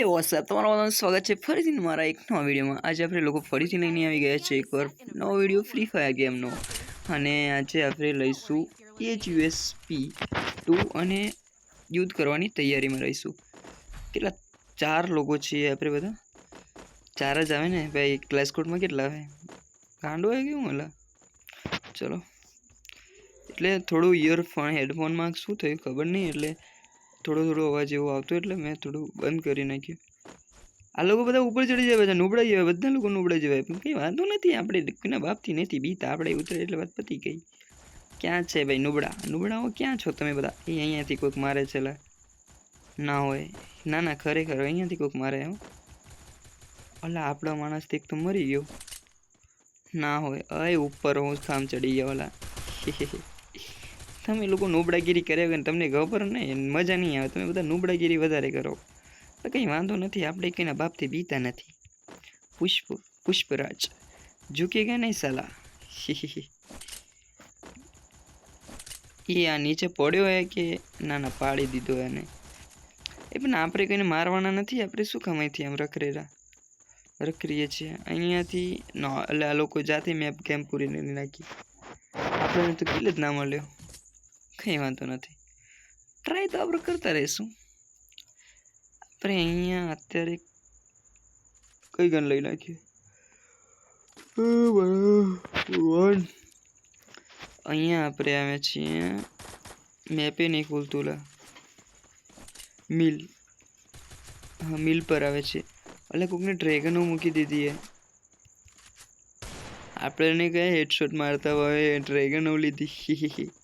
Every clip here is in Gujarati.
એ વોટ્સએપ તમારો બધાનું સ્વાગત છે ફરીથી મારા એક નવા વિડીયોમાં. આજે આપણે લોકો ફરીથી લઈને આવી ગયા છે એકવાર નવો વીડિયો ફ્રી ફાયર ગેમનો અને આજે આપણે લઈશું એચ યુએસપી ટુ અને યુદ્ધ કરવાની તૈયારીમાં રહીશું. કેટલા ચાર લોકો છીએ આપણે બધા? ચાર જ આવે ને? ભાઈ ક્લાસ કોર્ટમાં કેટલા આવે? ગાંડો આવે કેવું ઓલા ચલો. એટલે થોડું ઇયરફોન હેડફોનમાં શું થયું ખબર નહીં, એટલે થોડો થોડો અવાજ એવો આવતો એટલે મેં થોડું બંધ કરી નાખ્યું. આ લોકો બધા ઉપર ચડી જાય બધા નુબડાઈ જાય, બધા લોકો નુબળાઈ જવાય પણ કંઈ વાંધો નથી, આપણે કોઈના બાપથી નથી બીતા, આપણે ઉતરે એટલે વાત પતી ગઈ. ક્યાં છે ભાઈ નુબડા નુબડાઓ ક્યાં છો તમે બધા? એ અહીંયાથી કોઈક મારે છે ના હોય. ના ના, ખરેખર અહીંયાથી કોઈક મારે એમ. ઓલા આપણો માણસથી એક તો મરી ગયો. ના હોય. અય, ઉપર હું થામ ચડી ગયા ઓલા તમે લોકો નુબડાગીરી કર્યા વગર તમને ખબર નહીં મજા નહીં આવે. તમે બધા નુબડાગીરી વધારે કરો. તો કંઈ વાંધો નથી, આપણે કંઈના બાપથી બીતા નથી. પુષ્પ, પુષ્પરાજ. ઝૂકેગા નહીં સાલા? એ આ નીચે પડ્યો હે કે ના ના પાડી દીધો એને? એ પણ આપણે કોઈને મારવાના નથી, આપણે શું કમાઈથી આમ રખરેલા રખરીએ છીએ. અહીંયાથી ન, એટલે આ લોકો જાતે મેપ કેમ પૂરી નહીં નાખી. આપણને તો કિલ જ ના મળ્યો. કંઈ વાંધો નથી. ટ્રાય તો આપણે કરતા રહીશું. આપણે અહીંયા અત્યારે કઈ ગન લઈ નાખીએ? અહીંયા આપણે આવે છીએ મેપે નહીં ખુલતું મિલ. હા, મિલ પર આવે છે. એટલે કોકને ડ્રેગનો મૂકી દીધી એ આપણે કયા હેડશોટ મારતા હોય ડ્રેગનો લીધી.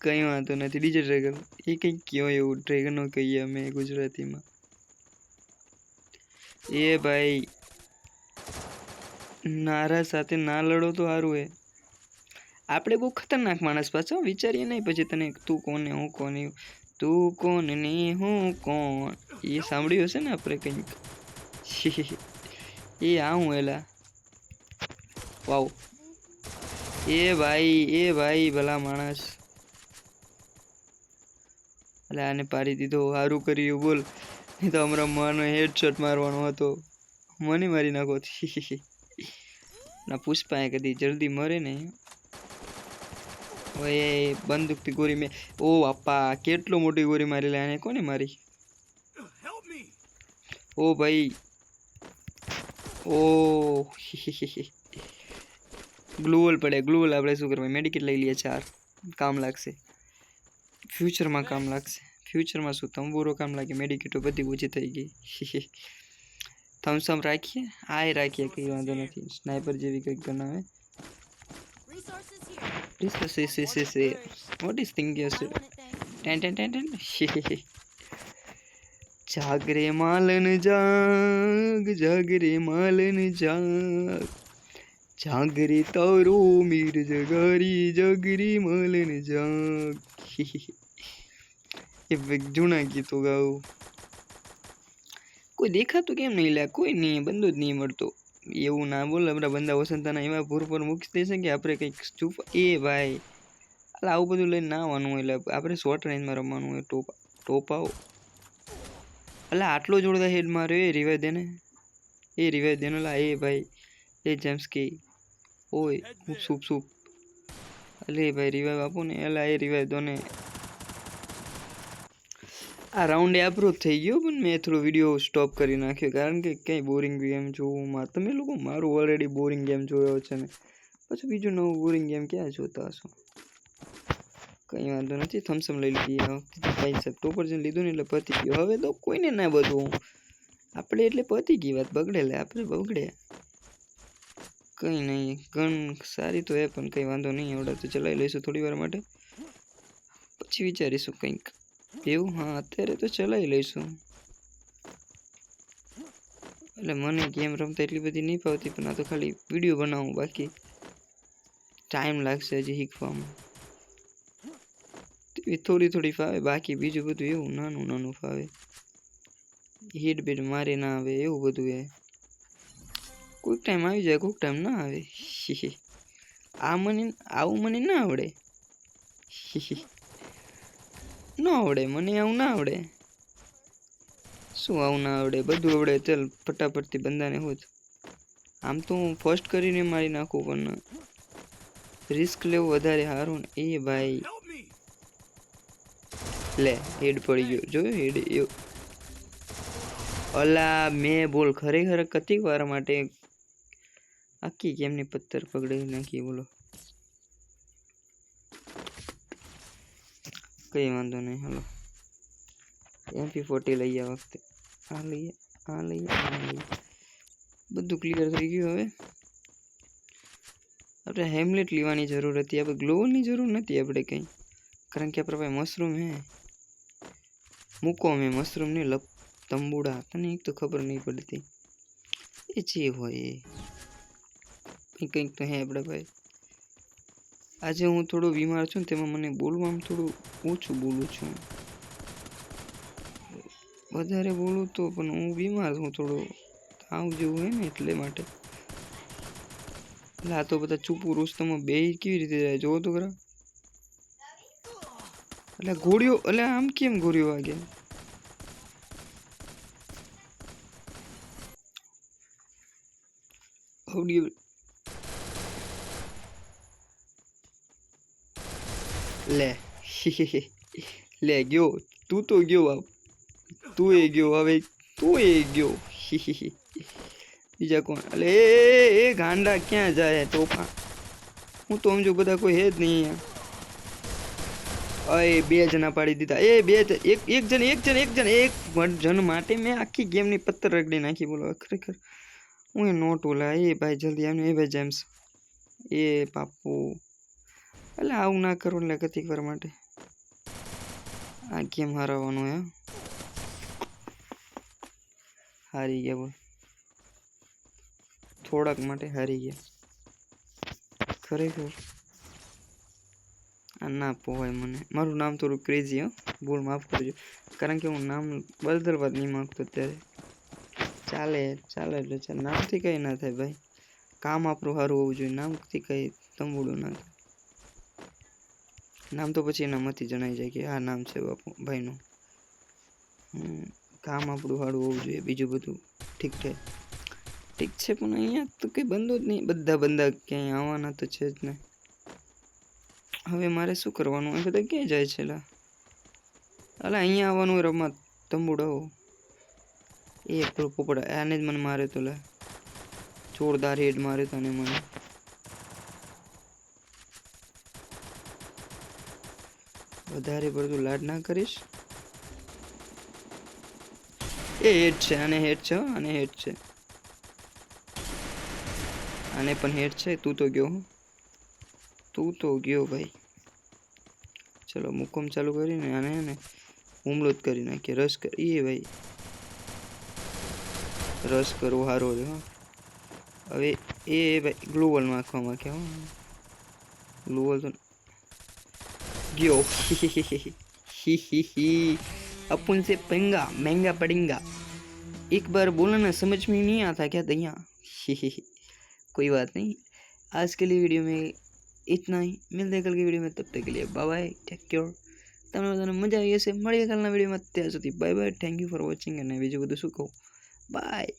કંઈ વાંધો નથી. બીજો ડ્રેગન એ કંઈક કયો એવું ડ્રેગનો કહીએ અમે ગુજરાતીમાં. એ ભાઈ, નારા સાથે ના લડો તો સારું એ આપણે બહુ ખતરનાક માણસ પાછો, વિચારીએ નહીં. પછી તને તું કોને હું કોને તું કોણ ને હું કોણ? એ સાંભળ્યું હશે ને આપણે કંઈક? એ આ હું એલા. વાવ. એ ભાઈ એ ભાઈ ભલા માણસ. એટલે આને પાડી દીધો સારું કર્યું, બોલ. નહીં તો હમણાં માનો હેડશોટ મારવાનો હતો. મને મારી નાખો. ના, પુષ્પા કદી જલ્દી મરે ને. ઓએ બંદૂકથી ગોરી મેં ઓ બાપા, કેટલો મોટી ગોરી મારી લે કોને મારી? ઓ ભાઈ. ઓ. ગ્લુઅલ પડે, ગ્લુવલ આપણે શું કરવા મેડિકેટ લઈ લઈએ ચાર. કામ લાગશે. ફ્યુચરમાં કામ લાગશે ફ્યુચરમાં શું તંબુરો કામ લાગે મેડિકેટો બધી ઓછી થઈ ગઈ થમ્સઅપ રાખીએ આ રાખીએ કંઈ વાંધો નથી સ્નાઈપર જેવી કંઈક બનાવે what is thing yes ten ten ten ten જાગરે માલન જાગ જાગરે માલન જાગ જાગરે તારો મીર જગારી જાગરી માલન જાગ એ જૂના ગીતો ગાવું કોઈ દેખાતું કેમ નહીં લે કોઈ નહીં બંધો જ નહીં મળતો. એવું ના બોલે આપણા બંદા વસંતાના એવા ભૂર પર મૂકી દેશે કે આપણે કંઈક ચૂપ એ ભાઈ. એટલે આવું બધું લઈને ના આવવાનું એટલે આપણે શોર્ટ રેન્જમાં રમવાનું હોય ટોપા ટોપાઓ. એટલે આટલો જોરદાર હેડ માર્યો એ રિવાય દેને. એ રિવાય દેને લા એ ભાઈ. એ જેમ્સ કે ઓય હું સૂપ સૂપ. અલે ભાઈ રિવાય આપો ને. એલા એ રિવાય દો ને. આ રાઉન્ડ એ જ થઈ ગયો, પણ મેં થોડો વીડિયો સ્ટોપ કરી નાખ્યો, કારણ કે ક્યાંય બોરિંગ ગેમ જોવું તમે લોકો મારું ઓલરેડી બોરિંગ ગેમ જોયો છે ને. પછી બીજું નવું બોરિંગ ગેમ ક્યાં જોતા હશો? કંઈ વાંધો નથી થમ્સઅપ લઈ લીધી ભાઈ સાહેબ ટોપર જઈને લીધું ને એટલે પતી ગયો. હવે તો કોઈને ના બધું આપણે એટલે પતી ગઈ વાત, બગડે લે, આપણે બગડે. કંઈ નહીં ગન સારી તો એ પણ કંઈ વાંધો નહીં એવડા તો ચલાવી લઈશું થોડી વાર માટે. પછી વિચારીશું કંઈક. એવું? હા, અત્યારે તો ચલાવી લઈશું. એટલે મને ગેમ રમતા એટલી બધી નહીં ફાવતી, પણ આ તો ખાલી વીડિયો બનાવું બાકી. ટાઈમ લાગશે હજી શીખવામાં. એ થોડી થોડી ફાવે, બાકી બીજું બધું એવું નાનું નાનું ફાવે. હીટ બીટ મારી ના આવે, એવું બધું એ. કોઈક ટાઈમ આવી જાય કોઈક ટાઈમ ના આવે. આ મને, આવું મને ના આવડે. ન આવડે, મને આવું ના આવડે. શું આવું ના આવડે? બધું આવડે. ચાલ, ફટાફટથી બંદાને હોત. આમ તો હું ફર્સ્ટ કરીને મારી નાખું, પણ રિસ્ક લેવું વધારે સારું ને. એ ભાઈ. લે હેડ પડી ગયો. જોયો? હેડ અલા, મેં બોલ, ખરેખર કતિક વાર માટે આખી કેમની પથ્થર પકડી નાખી, બોલો. કઈ વાંધો નહીં હાલો એમપી ફોર્ટી લઈએ આ વખતે આ લઈએ આ લઈએ આ લઈએ બધું ક્લિયર થઈ ગયું હવે આપણે હેમલેટ લેવાની જરૂર હતી આપણે ગ્લોવલની જરૂર નથી આપણે કંઈ કારણ કે આપણા પાસે મશરૂમ હે મૂકો મેં મશરૂમ ને લપ તંબુડા તને એક તો ખબર નહીં પડતી એ જે હોય એ કંઈક કંઈક તો હે આપણે ભાઈ આજે હું થોડો બીમાર છું તેમાં મને બોલવામાં થોડું ઓછું બોલું છું. વધારે બોલું તો પણ હું બીમાર છું થોડો. તાવ જેવું હોય ને એટલે માટે. લા, તો બધા ચૂપું રોસ્તમાં બે કેવી રીતે જાય? જોવો તો ખરા. એટલે ગોળીઓ એટલે આમ કેમ ગોળીઓ વાગે? આવડી લે લે ગયો તું તો ગયો આવ તું એ ગયો હવે તું એ ગયો બીજા કોણ અલે એ એ, એ ગાંડા ક્યાં જાય તોફા હું તો સમજુ બધા કોઈ હે જ નહીં અહીંયા અય બે જણા પાડી દીધા એ બે જ- એક એક જણ એક જણ એક જણ એક જણ માટે મેં આખી ગેમની પત્તર રગડી નાખી બોલો ખરેખર હું એ નોટ ઓલા એ ભાઈ જલ્દી આવીને એ ભાઈ જેમ્સ એ પાપુ એટલે આવું ના કરું એટલે કતિક વાર માટે. આ ગેમ હરાવવાનું હે? હારી ગયા બોલ. થોડાક માટે હારી ગયા. ખરેખર? આ ના પોવાય મને. મારું નામ થોડું ક્રેઝી હો. ભૂલ માફ કરજો. કારણ કે હું નામ બદલવા જ નહીં માગતો અત્યારે. ચાલે ચાલે એટલે ચાલે. નામથી કંઈ ના થાય ભાઈ. કામ આપણું સારું હોવું જોઈએ. નામથી કંઈ તંબુડું ના થાય. નામ તો પછી એનામાંથી જણાઈ જાય કે આ નામ છે બાપુ, ભાઈનું. કામ આપણું સારું હોવું જોઈએ, બીજું બધું ઠીક છે. ઠીક છે, પણ અહીંયા તો કંઈ બંધો જ નહીં. બધા બંદા ક્યાંય આવવાના તો છે જ ને. હવે મારે શું કરવાનું? એ બધા ક્યાં જાય છે, લા? અલા, અહીંયા આવવાનું રમત, તંબુડાઓ. એ પોપડા આને જ મને મારે તો, લે. જોરદાર હેડ મારે તો ને મને. વધારે પડતું લાડ ના કરીશ? એ હેડ છે, આને હેડ છે આને હેડ છે. આને પણ હેડ છે, તું તો ગયો તું તો ગયો ભાઈ. ચલો, મુકમ ચાલુ કરીને આને ને હુમલો જ કરી નાખીએ. રસ કરીએ ભાઈ. રસ કરવો સારો છે હવે એ ભાઈ ગ્લોવલ નાખવા માંગ્યા હો. ગ્લોવલ તો गयो ही ही ही अपन से पंगा महंगा पड़ेगा एक बार बोला ना समझ में नहीं आता क्या दैया ही ही ही कोई बात नहीं आज के लिए वीडियो में इतना ही मिलते हैं कल की वीडियो में तब तक के लिए बाय बाय टेक केयर તમને બધાને મજા આવી હશે મળીએ કાલના વિડીયોમાં ત્યાં સુધી bye bye thank you for watching અને બીજું બધું શું કહું બાય